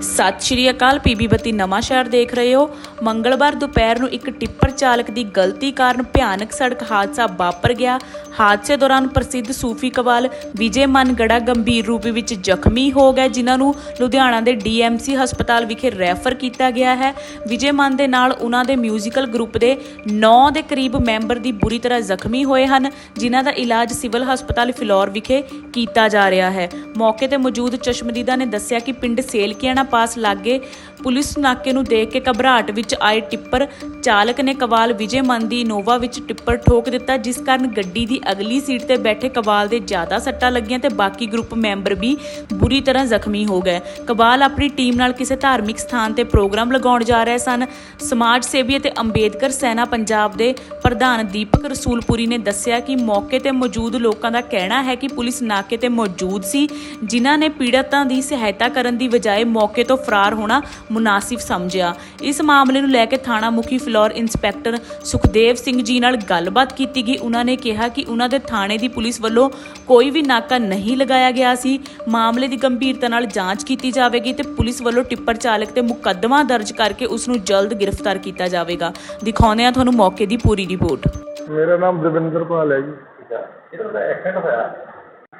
ਸਤਿ ਸ਼੍ਰੀ ਅਕਾਲ, ਪੀਬੀ ਬੱਤੀ ਨਵਾਂ ਸ਼ਹਿਰ ਦੇਖ ਰਹੇ ਹੋ। ਮੰਗਲਵਾਰ ਦੁਪਹਿਰ ਨੂੰ ਇੱਕ ਟਿੱਪਰ ਚਾਲਕ ਦੀ ਗਲਤੀ ਕਾਰਨ ਭਿਆਨਕ ਸੜਕ ਹਾਦਸਾ ਵਾਪਰ ਗਿਆ। ਹਾਦਸੇ ਦੌਰਾਨ ਪ੍ਰਸਿੱਧ ਸੂਫੀ ਕਵਾਲ ਵਿਜੇ ਮਨਗੜਾ ਗੰਭੀਰ ਰੂਪ ਵਿੱਚ ਜ਼ਖਮੀ ਹੋ ਗਏ ਜਿਨ੍ਹਾਂ ਨੂੰ ਲੁਧਿਆਣਾ ਦੇ ਡੀਐਮਸੀ ਹਸਪਤਾਲ ਵਿਖੇ ਰੈਫਰ ਕੀਤਾ ਗਿਆ ਹੈ। ਵਿਜੇ ਮਨ ਦੇ ਨਾਲ ਉਹਨਾਂ ਦੇ ਮਿਊਜ਼ੀਕਲ ਗਰੁੱਪ ਦੇ 9 ਦੇ ਕਰੀਬ ਮੈਂਬਰ ਦੀ ਬੁਰੀ ਤਰ੍ਹਾਂ ਜ਼ਖਮੀ ਹੋਏ ਹਨ, ਜਿਨ੍ਹਾਂ ਦਾ ਇਲਾਜ ਸਿਵਲ ਹਸਪਤਾਲ ਫਿਲੌਰ ਵਿਖੇ ਕੀਤਾ ਜਾ ਰਿਹਾ ਹੈ। ਮੌਕੇ ਤੇ ਮੌਜੂਦ ਚਸ਼ਮਦੀਦਾ ਨੇ ਦੱਸਿਆ ਕਿ ਪਿੰਡ ਸੇਲਕੀਆਣਾ ਪਾਸ ਲਾਗੇ। ਪੁਲਿਸ ਨਾਕੇ ਨੂੰ ਦੇਖ ਕੇ ਘਬਰਾਹਟ ਵਿੱਚ ਆਏ ਟਿੱਪਰ ਚਾਲਕ ਨੇ ਕਵਾਲ ਵਿਜੇ ਮਨ ਦੀ ਇਨੋਵਾ ਵਿੱਚ ਟਿੱਪਰ ਠੋਕ ਦਿੱਤਾ, ਜਿਸ ਕਾਰਨ ਗੱਡੀ ਦੀ ਅਗਲੀ ਸੀਟ ਤੇ ਬੈਠੇ ਕਵਾਲ ਦੇ ਜ਼ਿਆਦਾ ਸੱਟਾਂ ਲੱਗੀਆਂ ਤੇ ਬਾਕੀ ਗਰੁੱਪ ਮੈਂਬਰ ਵੀ ਬੁਰੀ ਤਰ੍ਹਾਂ ਜ਼ਖਮੀ ਹੋ ਗਏ। ਕਵਾਲ ਆਪਣੀ ਟੀਮ ਨਾਲ ਕਿਸੇ ਧਾਰਮਿਕ ਸਥਾਨ ਤੇ ਪ੍ਰੋਗਰਾਮ ਲਗਾਉਣ ਜਾ ਰਹੇ ਸਨ। ਸਮਾਜ ਸੇਵੀ ਅਤੇ ਅੰਬੇਦਕਰ ਸੈਨਾ ਪੰਜਾਬ ਦੇ ਪ੍ਰਧਾਨ ਦੀਪਕ ਰਸੂਲਪੁਰੀ ਨੇ ਦੱਸਿਆ ਕਿ ਮੌਕੇ ਤੇ ਮੌਜੂਦ ਲੋਕਾਂ ਦਾ ਕਹਿਣਾ ਹੈ ਕਿ ਪੁਲਿਸ ਨਾਕੇ ਤੇ ਮੌਜੂਦ ਸੀ, ਜਿਨ੍ਹਾਂ ਨੇ ਪੀੜਤਾਂ ਦੀ ਸਹਾਇਤਾ ਕਰਨ ਦੀ ਬਜਾਏ ਮੌਕੇ ਤੋਂ ਫਰਾਰ ਹੋਣਾ ਮੁਨਾਸਿਬ ਸਮਝਿਆ। ਇਸ ਮਾਮਲੇ ਨੂੰ ਲੈ ਕੇ ਥਾਣਾ ਮੁਖੀ ਫਲੋਰ ਇੰਸਪੈਕਟਰ ਸੁਖਦੇਵ ਸਿੰਘ ਜੀ ਨਾਲ ਗੱਲਬਾਤ ਕੀਤੀ ਗਈ। ਉਹਨਾਂ ਨੇ ਕਿਹਾ ਕਿ ਉਹਨਾਂ ਦੇ ਥਾਣੇ ਦੀ ਪੁਲਿਸ ਵੱਲੋਂ ਕੋਈ ਵੀ ਨਾਕਾ ਨਹੀਂ ਲਗਾਇਆ ਗਿਆ ਸੀ। ਮਾਮਲੇ ਦੀ ਗੰਭੀਰਤਾ ਨਾਲ ਜਾਂਚ ਕੀਤੀ ਜਾਵੇਗੀ ਤੇ ਪੁਲਿਸ ਵੱਲੋਂ ਟਿੱਪਰ ਚਾਲਕ ਤੇ ਮੁਕੱਦਮਾ ਦਰਜ ਕਰਕੇ ਉਸ ਨੂੰ ਜਲਦ ਗ੍ਰਿਫਤਾਰ ਕੀਤਾ ਜਾਵੇਗਾ। ਦਿਖਾਉਂਦੇ ਹਾਂ ਤੁਹਾਨੂੰ ਮੌਕੇ ਦੀ ਪੂਰੀ ਰਿਪੋਰਟ। ਮੇਰਾ ਨਾਮ ਦਵਿੰਦਰ ਪਾਲ ਹੈ ਜੀ। ਆ ਇਹਦਾ ਐਕਸੀਡੈਂਟ ਹੋਇਆ।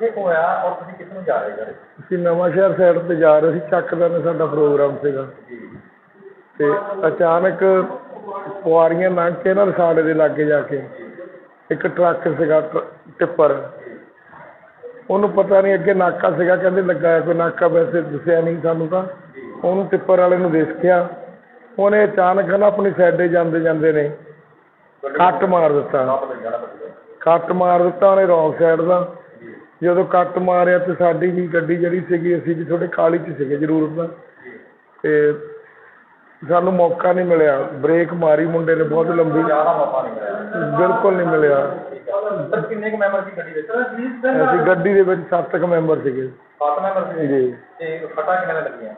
ਕਿੱਥੇ ਕੁ ਹੋਇਆ ਔਰ ਤੁਸੀਂ ਕਿੱਥੇ ਨੂੰ ਜਾ ਰਹੇ ਘਰੇ ਅਸੀਂ ਨਵਾਂ ਸ਼ਹਿਰ ਸਾਈਡ ਤੇ ਜਾ ਰਹੇ ਸੀ ਚੱਕ ਦਾ ਨੇ ਸਾਡਾ ਪ੍ਰੋਗਰਾਮ ਸੀਗਾ। ਤੇ ਅਚਾਨਕ ਪੁਆਰੀਆਂ ਲੰਘ ਕੇ ਨਾ ਰਸਾਲੇ ਦੇ ਲਾਗੇ ਜਾ ਕੇ ਇੱਕ ਟਰੱਕ ਸੀਗਾ ਟਿੱਪਰ। ਉਹਨੂੰ ਪਤਾ ਨਹੀਂ ਅੱਗੇ ਨਾਕਾ ਸੀਗਾ ਕਹਿੰਦੇ ਲੱਗਾ ਕੋਈ ਨਾਕਾ ਵੈਸੇ ਦੱਸਿਆ ਨਹੀਂ ਸਾਨੂੰ ਤਾਂ। ਉਹਨੂੰ ਟਿੱਪਰ ਵਾਲੇ ਨੂੰ ਦੇਖਿਆ। ਉਹਨੇ ਅਚਾਨਕ ਨਾ ਆਪਣੀ ਸਾਈਡੇ ਜਾਂਦੇ ਜਾਂਦੇ ਨੇ ਕੱਟ ਮਾਰ ਦਿੱਤਾ। ਕੱਟ ਮਾਰ ਦਿੱਤਾ ਉਹਨੇ ਰੌਂਗ ਸਾਈਡ ਦਾ। ਜਦੋਂ ਕੱਟ ਮਾਰਿਆ ਤੇ ਸਾਡੀ ਵੀ ਗੱਡੀ ਜਿਹੜੀ ਸੀਗੀ ਅਸੀਂ ਵੀ ਥੋੜੇ ਕਾਲੀ ਚ ਸੀਗੇ ਜ਼ਰੂਰਤ ਦਾ ਤੇ ਸਾਨੂੰ ਮੌਕਾ ਨਹੀਂ ਮਿਲਿਆ। ਬ੍ਰੇਕ ਮਾਰੀ ਮੁੰਡੇ ਨੇ ਬਹੁਤ ਲੰਬੀ। ਬਿਲਕੁਲ ਨਹੀਂ ਮਿਲਿਆ। ਠੀਕ ਆ ਸਰ ਕਿੰਨੇ ਕੁ ਮੈਂਬਰ ਸੀ ਗੱਡੀ ਵਿੱਚ ਅਸੀਂ ਗੱਡੀ ਦੇ ਵਿੱਚ ਸੱਤ ਕੁ ਮੈਂਬਰ ਸੀਗੇ। ਸੱਤ ਮੈਂਬਰ ਸੀ ਜੀ। ਤੇ ਫਟਾ ਕਿੰਨੇ ਦੇ ਲੱਗੀਆਂ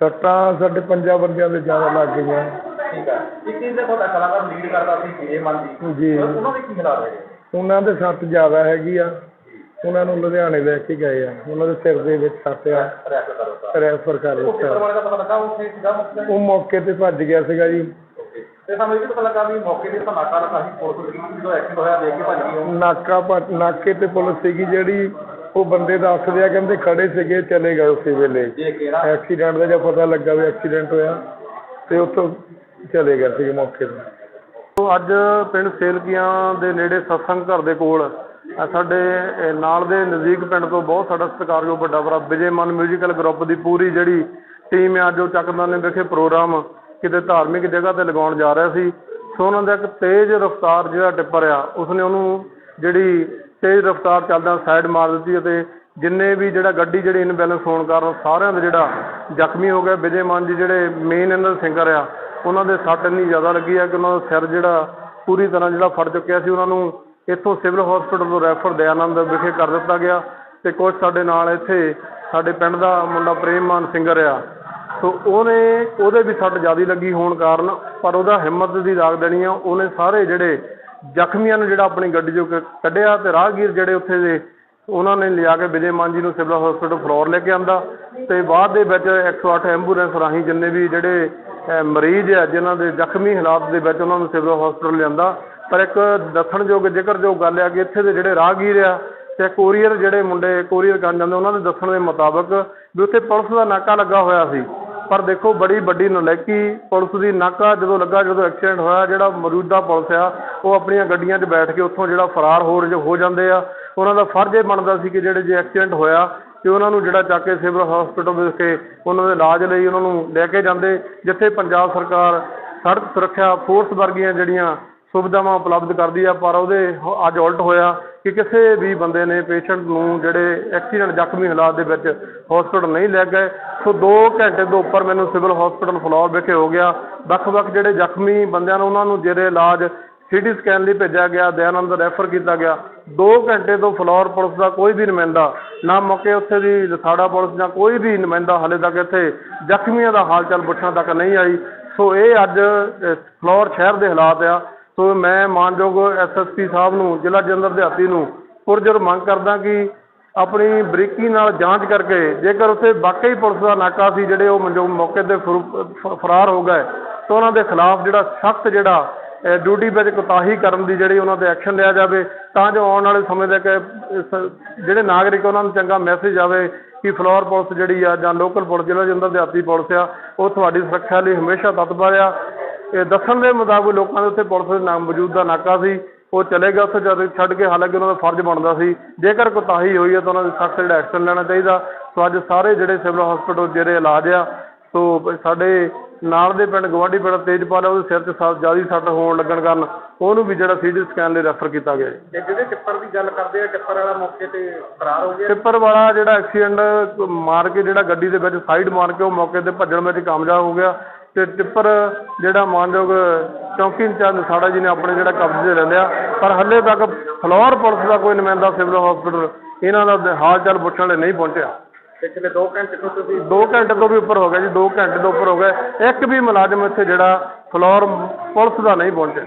ਸੱਟਾਂ ਸਾਡੇ ਪੰਜਾਂ ਬੰਦਿਆਂ ਦੇ ਜ਼ਿਆਦਾ ਲੱਗ ਗਈਆਂ। ਠੀਕ ਆ ਇੱਕ ਇਹਦਾ ਤੁਹਾਡਾ ਕਲਾਕਾਰ ਲੀਡ ਕਰਦਾ ਸੀ ਵਿਜੇ ਮਨ ਜੀ। ਜੀ। ਉਹਨਾਂ ਦੇ ਕੀ ਹਾਲਾਤ ਹੈਗੇ ਉਹਨਾਂ ਦੇ ਸੱਟ ਜ਼ਿਆਦਾ ਹੈਗੀ ਆ। ਉਹਨਾਂ ਨੂੰ ਲੁਧਿਆਣੇ ਲੈ ਕੇ ਗਏ ਆ। ਉਹਨਾਂ ਦੇ ਸਿਰ ਦੇ ਵਿੱਚ ਸੱਟ ਆ। ਰੈਫਰ ਕਰੋ ਦਿੱਤਾ। ਕਿੱਥੇ ਵਾਲੇ ਦਾ ਪਤਾ ਲੱਗਾ? ਉੱਥੇ ਸੀਗਾ ਮਤਲਬ ਉਹ ਮੌਕੇ ਤੇ ਭੱਜ ਗਿਆ ਸੀਗਾ ਜੀ। ਤੇ ਸਾਨੂੰ ਇਹ ਵੀ ਪਤਾ ਲੱਗਾ ਵੀ ਮੌਕੇ ਤੇ ਨਾਕਾ ਲੱਗਾ ਸੀ। ਪੁਲਿਸ ਦੀ ਜਦੋਂ ਐਕਸੀਡੈਂਟ ਹੋਇਆ ਦੇਖ ਕੇ ਭੱਜ ਗਈ ਉਹ। ਨਾਕਾ ਨਾਕੇ ਤੇ ਪੁਲਿਸ ਸੀਗੀ ਜਿਹੜੀ ਉਹ ਬੰਦੇ ਦੱਸਦੇ ਆ ਕਹਿੰਦੇ ਖੜੇ ਸੀਗੇ ਚਲੇ ਗਏ ਉਸੇ ਵੇਲੇ। ਦੇਖ ਕੇ ਨਾ ਐਕਸੀਡੈਂਟ ਦਾ ਜਦ ਪਤਾ ਲੱਗਾ ਵੀ ਐਕਸੀਡੈਂਟ ਹੋਇਆ ਤੇ ਉੱਥੋਂ ਚਲੇ ਗਏ ਸੀਗੇ ਮੌਕੇ ਤੇ। ਅੱਜ ਪਿੰਡ ਸੇਲਕੀਆਂ ਦੇ ਨੇੜੇ ਸਤਸੰਗ ਘਰ ਦੇ ਕੋਲ ਸਾਡੇ ਨਾਲ ਦੇ ਨਜ਼ਦੀਕ ਪਿੰਡ ਤੋਂ ਬਹੁਤ ਸਾਡਾ ਸਤਿਕਾਰਯੋਗ ਵੱਡਾ ਭਰਾ ਵਿਜੇ ਮਨ ਮਿਊਜ਼ੀਕਲ ਗਰੁੱਪ ਦੀ ਪੂਰੀ ਜਿਹੜੀ ਟੀਮ ਹੈ ਅੱਜ ਉਹ ਚੱਕਦਾਨੇ ਵਿਖੇ ਪ੍ਰੋਗਰਾਮ ਕਿਤੇ ਧਾਰਮਿਕ ਜਗ੍ਹਾ ਤੇ ਲਗਾਉਣ ਜਾ ਰਿਹਾ ਸੀ, ਸੋ ਉਹਨਾਂ ਦਾ ਇੱਕ ਤੇਜ਼ ਰਫ਼ਤਾਰ ਜਿਹੜਾ ਟਿੱਪਰ ਆ, ਉਸਨੇ ਉਹਨੂੰ ਜਿਹੜੀ ਤੇਜ਼ ਰਫ਼ਤਾਰ ਚੱਲਦਾ ਸਾਈਡ ਮਾਰ ਦਿੱਤੀ ਅਤੇ ਜਿੰਨੇ ਵੀ ਜਿਹੜਾ ਗੱਡੀ ਜਿਹੜੀ ਇਨਬੈਲੈਂਸ ਹੋਣ ਕਾਰਨ ਸਾਰਿਆਂ ਦਾ ਜਿਹੜਾ ਜ਼ਖਮੀ ਹੋ ਗਿਆ ਵਿਜੇ ਮਾਨ ਜੀ ਜਿਹੜੇ ਮੇਨ ਇਹਨਾਂ ਦੇ ਸਿੰਗਰ ਆ, ਉਹਨਾਂ ਦੇ ਸੱਟ ਇੰਨੀ ਜ਼ਿਆਦਾ ਲੱਗੀ ਆ ਕਿ ਉਹਨਾਂ ਦਾ ਸਿਰ ਜਿਹੜਾ ਪੂਰੀ ਤਰ੍ਹਾਂ ਜਿਹੜਾ ਫੜ ਚੁੱਕਿਆ ਸੀ, ਉਹਨਾਂ ਨੂੰ ਇੱਥੋਂ ਸਿਵਲ ਹਸਪੀਟਲ ਤੋਂ ਰੈਫਰ ਦਇਆਨੰਦ ਵਿਖੇ ਕਰ ਦਿੱਤਾ ਗਿਆ ਅਤੇ ਕੁਝ ਸਾਡੇ ਨਾਲ ਇੱਥੇ ਸਾਡੇ ਪਿੰਡ ਦਾ ਮੁੰਡਾ ਪ੍ਰੇਮ ਮਾਨ ਸਿੰਗਰ ਆ। ਸੋ ਉਹਨੇ, ਉਹਦੇ ਵੀ ਸੱਟ ਜ਼ਿਆਦਾ ਲੱਗੀ ਹੋਣ ਕਾਰਨ, ਪਰ ਉਹਦਾ ਹਿੰਮਤ ਦੀ ਦਾਗ ਦੇਣੀ ਆ। ਉਹਨੇ ਸਾਰੇ ਜਿਹੜੇ ਜ਼ਖਮੀਆਂ ਨੂੰ ਜਿਹੜਾ ਆਪਣੀ ਗੱਡੀ ਚੋਂ ਕ- ਕੱਢਿਆ ਅਤੇ ਰਾਹਗੀਰ ਜਿਹੜੇ ਉੱਥੇ ਦੇ, ਉਹਨਾਂ ਨੇ ਲਿਆ ਕੇ ਵਿਜੇ ਮਾਨ ਜੀ ਨੂੰ ਸਿਵਲ ਹਸਪੀਟਲ ਫਲੋਰ ਲੈ ਕੇ ਆਂਦਾ। ਅਤੇ ਬਾਅਦ ਦੇ ਵਿੱਚ 108 ਐਂਬੂਲੈਂਸ ਰਾਹੀਂ ਜਿੰਨੇ ਵੀ ਜਿਹੜੇ ਮਰੀਜ਼ ਆ, ਜਿਨ੍ਹਾਂ ਦੇ ਜ਼ਖਮੀ ਹਾਲਾਤ ਦੇ ਵਿੱਚ ਉਹਨਾਂ ਨੂੰ ਸਿਵਲ ਹਸਪੀਟਲ ਲਿਆਂਦਾ। ਪਰ ਇੱਕ ਦੱਸਣਯੋਗ, ਜ਼ਿਕਰਯੋਗ ਗੱਲ ਆ ਕਿ ਇੱਥੇ ਦੇ ਜਿਹੜੇ ਰਾਹਗੀਰ ਆ ਅਤੇ ਕੋਰੀਅਰ ਜਿਹੜੇ ਮੁੰਡੇ ਕੋਰੀਅਰ ਕਰਨ ਜਾਂਦੇ, ਉਹਨਾਂ ਦੇ ਦੱਸਣ ਦੇ ਮੁਤਾਬਕ ਵੀ ਉੱਥੇ ਪੁਲਿਸ ਦਾ ਨਾਕਾ ਲੱਗਾ ਹੋਇਆ ਸੀ। ਪਰ ਦੇਖੋ, ਬੜੀ ਵੱਡੀ ਨਲਾਇਕੀ ਪੁਲਿਸ ਦੀ ਨਾਕਾ ਜਦੋਂ ਲੱਗਾ, ਜਦੋਂ ਐਕਸੀਡੈਂਟ ਹੋਇਆ, ਜਿਹੜਾ ਮੌਜੂਦਾ ਪੁਲਿਸ ਆ, ਉਹ ਆਪਣੀਆਂ ਗੱਡੀਆਂ 'ਚ ਬੈਠ ਕੇ ਉੱਥੋਂ ਜਿਹੜਾ ਫਰਾਰ ਹੋ ਰ- ਹੋ ਜਾਂਦੇ ਆ। ਉਹਨਾਂ ਦਾ ਫਰਜ਼ ਇਹ ਬਣਦਾ ਸੀ ਕਿ ਜਿਹੜੇ ਜੇ ਐਕਸੀਡੈਂਟ ਹੋਇਆ ਅਤੇ ਉਹਨਾਂ ਨੂੰ ਜਿਹੜਾ ਚੱਕ ਕੇ ਸਿਵਲ ਹਸਪੀਟਲ ਕੇ ਉਹਨਾਂ ਦੇ ਇਲਾਜ ਲਈ ਉਹਨਾਂ ਨੂੰ ਲੈ ਕੇ ਜਾਂਦੇ, ਜਿੱਥੇ ਪੰਜਾਬ ਸਰਕਾਰ ਸੜਕ ਸੁਰੱਖਿਆ ਫੋਰਸ ਵਰਗੀਆਂ ਜਿਹੜੀਆਂ ਸੁਵਿਧਾਵਾਂ ਉਪਲਬਧ ਕਰਦੀ ਆ ਪਰ ਉਹਦੇ ਹ- ਅੱਜ ਉਲਟ ਹੋਇਆ ਕਿ ਕਿਸੇ ਵੀ ਬੰਦੇ ਨੇ ਪੇਸ਼ੈਂਟ ਨੂੰ ਜਿਹੜੇ ਐਕਸੀਡੈਂਟ ਜ਼ਖਮੀ ਹਾਲਾਤ ਦੇ ਵਿੱਚ ਹਸਪੀਟਲ ਨਹੀਂ ਲੈ ਗਏ। ਸੋ 2 ਘੰਟੇ ਤੋਂ ਉੱਪਰ ਮੈਨੂੰ ਸਿਵਲ ਹਸਪੀਟਲ ਫਲੋਰ ਵਿਖੇ ਹੋ ਗਿਆ। ਵੱਖ-ਵੱਖ ਜਿਹੜੇ ਜ਼ਖਮੀ ਬੰਦਿਆਂ ਨੂੰ ਉਹਨਾਂ ਨੂੰ ਜਿਹੜੇ ਇਲਾਜ ਸਿਟੀ ਸਕੈਨ ਲਈ ਭੇਜਿਆ ਗਿਆ ਦਇਆਨੰਦ ਰੈਫਰ ਕੀਤਾ ਗਿਆ। 2 ਘੰਟੇ ਤੋਂ ਫਲੋਰ ਪੁਲਿਸ ਦਾ ਕੋਈ ਵੀ ਨੁਮਾਇੰਦਾ ਨਾ ਮੌਕੇ ਉੱਥੇ ਦੀ ਲਸਾੜਾ ਪੁਲਿਸ ਜਾਂ ਕੋਈ ਵੀ ਨੁਮਾਇੰਦਾ ਹਾਲੇ ਤੱਕ ਇੱਥੇ ਜ਼ਖਮੀਆਂ ਦਾ ਹਾਲ ਚਾਲ ਪੁੱਛਣ ਤੱਕ ਨਹੀਂ ਆਈ। ਸੋ ਇਹ ਅੱਜ ਅ, ਫਲੋਰ ਸ਼ਹਿਰ ਦੇ ਹਾਲਾਤ ਆ। ਸੋ ਮੈਂ ਮਾਨਯੋਗ ਐਸਐਸਪੀ ਸਾਹਿਬ ਨੂੰ, ਜ਼ਿਲ੍ਹਾ ਜਲੰਧਰ ਦਿਹਾਤੀ ਨੂੰ ਪੁਰਜੋਰ ਮੰਗ ਕਰਦਾ ਕਿ ਆਪਣੀ ਬਰੀਕੀ ਨਾਲ ਜਾਂਚ ਕਰਕੇ ਜੇਕਰ ਉੱਥੇ ਵਾਕਈ ਪੁਲਿਸ ਦਾ ਨਾਕਾ ਸੀ ਜਿਹੜੇ ਉਹ ਮੌਜੂ- ਮੌਕੇ ਤੇ ਫਰੂ- ਫਰਾਰ ਹੋ ਗਏ, ਤਾਂ ਉਹਨਾਂ ਦੇ ਖਿਲਾਫ ਜਿਹੜਾ ਸਖਤ ਜਿਹੜਾ ਡਿਊਟੀ ਵਿੱਚ ਕੋਤਾਹੀ ਕਰਨ ਦੀ ਜਿਹੜੀ ਉਹਨਾਂ ਤੇ ਐਕਸ਼ਨ ਲਿਆ ਜਾਵੇ, ਤਾਂ ਜੋ ਆਉਣ ਵਾਲੇ ਸਮੇਂ ਦੇ ਜਿਹੜੇ ਨਾਗਰਿਕ ਉਹਨਾਂ ਨੂੰ ਚੰਗਾ ਮੈਸੇਜ ਆਵੇ ਕਿ ਫਲੋਰ ਪੁਲਿਸ ਜਿਹੜੀ ਆ ਜਾਂ ਲੋਕਲ ਪੁਲਿਸ, ਜ਼ਿਲ੍ਹਾ ਜਲੰਧਰ ਦਿਹਾਤੀ ਪੁਲਿਸ ਆ, ਉਹ ਤੁਹਾਡੀ ਸੁਰੱਖਿਆ ਲਈ ਹਮੇਸ਼ਾ ਤਤਪਰ ਆ। ਇਹ ਦੱਸਣ ਦੇ ਮੁਤਾਬਕ ਲੋਕਾਂ ਦੇ ਉੱਤੇ ਪੁਲਿਸ ਦੇ ਨਾਮ ਮੌਜੂਦਾ ਨਾਕਾ ਸੀ। ਉਹ ਚਲੇ ਗਏ ਉੱਥੇ ਜਦ ਛੱਡ ਕੇ ਹਾਲਾਂਕਿ ਉਹਨਾਂ ਦਾ ਫਰਜ਼ ਬਣਦਾ ਸੀ। ਜੇਕਰ ਕੋਤਾਹੀ ਹੋਈ ਹੈ ਤਾਂ ਉਹਨਾਂ ਦੇ ਸਖਤ ਜਿਹੜਾ ਐਕਸ਼ਨ ਲੈਣਾ ਚਾਹੀਦਾ। ਸੋ ਅੱਜ ਸਾਰੇ ਜਿਹੜੇ ਸਿਵਲ ਹਸਪੀਟਲ ਜਿਹੜੇ ਇਲਾਜ ਆ ਸੋ ਸਾਡੇ ਨਾਲ ਦੇ ਪਿੰਡ ਗਵਾਂਢੀ ਪਿੰਡ ਤੇਜਪਾਲ ਆ, ਉਹਦੇ ਸਿਰ 'ਚ ਸੱਟ ਜ਼ਿਆਦਾ ਸੱਟ ਹੋਣ ਲੱਗਣ ਕਾਰਨ ਉਹਨੂੰ ਵੀ ਜਿਹੜਾ ਸੀਟੀ ਸਕੈਨ ਲਈ ਰੈਫਰ ਕੀਤਾ ਗਿਆ ਤੇ ਜਿਹੜੇ ਟਿੱਪਰ ਦੀ ਗੱਲ ਕਰਦੇ ਆ ਟਿੱਪਰ ਵਾਲਾ ਮੌਕੇ ਤੇ ਫਰਾਰ ਹੋ ਗਿਆ? ਟਿੱਪਰ ਵਾਲਾ ਜਿਹੜਾ ਐਕਸੀਡੈਂਟ ਮਾਰ ਕੇ ਜਿਹੜਾ ਗੱਡੀ ਦੇ ਵਿੱਚ ਸਾਈਡ ਮਾਰ ਕੇ ਉਹ ਮੌਕੇ ਤੇ ਭੱਜਣ ਵਿੱਚ ਕਾਮਯਾਬ ਹੋ ਗਿਆ। ਤੇ ਟਿੱਪਰ ਜਿਹੜਾ ਮਾਨਯੋਗ ਚੌਂਕੀ ਇੰਚਾਰਜ ਸਾੜਾ ਜੀ ਨੇ ਆਪਣੇ ਜਿਹੜਾ ਕਬਜ਼ੇ 'ਚ ਲੈ ਲਿਆ। ਪਰ ਹੱਲੇ ਤੱਕ ਫਲੋਰ ਪੁਲਿਸ ਦਾ ਕੋਈ ਨੁਮਾਇੰਦਾ ਸਿਵਲ ਹਸਪੀਟਲ ਇਹਨਾਂ ਦਾ ਹਾਲ ਚਾਲ ਪੁੱਛਣ ਲਈ ਨਹੀਂ ਪਹੁੰਚਿਆ। ਪਿਛਲੇ 2 ਘੰਟੇ ਤੋਂ ਤੁਸੀਂ 2 ਘੰਟੇ ਤੋਂ ਵੀ ਉੱਪਰ ਹੋ ਗਿਆ ਜੀ 2 ਘੰਟੇ ਤੋਂ ਉੱਪਰ ਹੋ ਗਏ। ਇੱਕ ਵੀ ਮੁਲਾਜ਼ਮ ਇੱਥੇ ਜਿਹੜਾ ਫਲੋਰ ਪੁਲਿਸ ਦਾ ਨਹੀਂ ਪਹੁੰਚਿਆ।